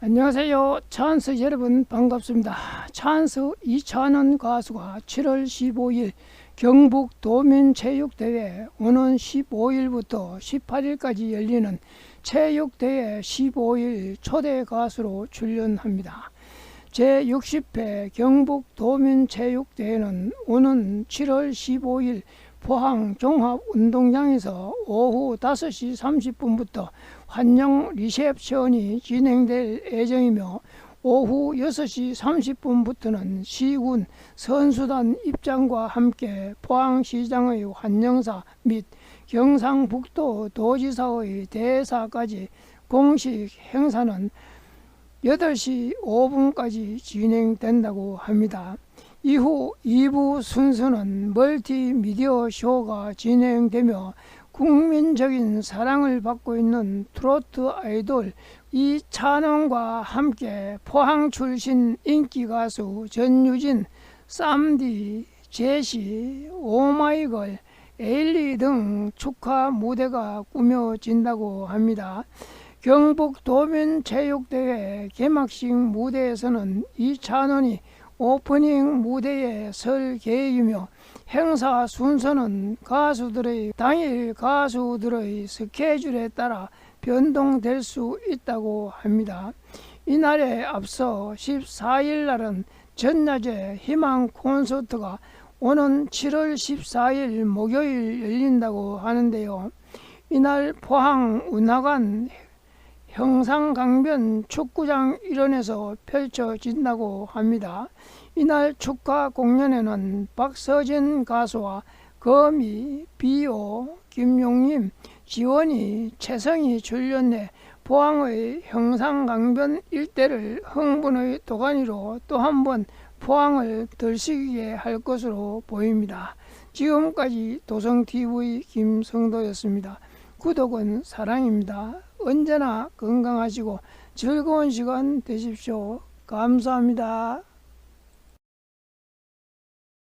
안녕하세요. 찬스 여러분 반갑습니다. 찬스 이찬원 가수가 7월 15일 경북 도민체육대회 오는 15일부터 18일까지 열리는 체육대회 15일 초대 가수로 출연합니다. 제60회 경북 도민체육대회는 오는 7월 15일 포항 종합운동장에서 오후 5시 30분부터 환영 리셉션이 진행될 예정이며 오후 6시 30분부터는 시군 선수단 입장과 함께 포항시장의 환영사 및 경상북도 도지사의 대사까지 공식 행사는 8시 5분까지 진행된다고 합니다. 이후 2부 순서는 멀티미디어 쇼가 진행되며 국민적인 사랑을 받고 있는 트로트 아이돌 이찬원과 함께 포항 출신 인기 가수 전유진, 쌈디, 제시, 오마이걸, 에일리 등 축하 무대가 꾸며진다고 합니다. 경북 도민체육대회 개막식 무대에서는 이찬원이 오프닝 무대에 설 계획이며 행사 순서는 가수들의 당일 가수들의 스케줄에 따라 변동될 수 있다고 합니다. 이날에 앞서 14일 날은 전야제 희망 콘서트가 오는 7월 14일 목요일 열린다고 하는데요. 이날 포항 운하관 형상강변 축구장 일원에서 펼쳐진다고 합니다. 이날 축하 공연에는 박서진 가수와 거미, 비오, 김용림, 지원이, 최성이 출연해 포항의 형상강변 일대를 흥분의 도가니로 또 한 번 포항을 들썩이게 할 것으로 보입니다. 지금까지 도성TV 김성도였습니다. 구독은 사랑입니다. 언제나 건강하시고 즐거운 시간 되십시오. 감사합니다.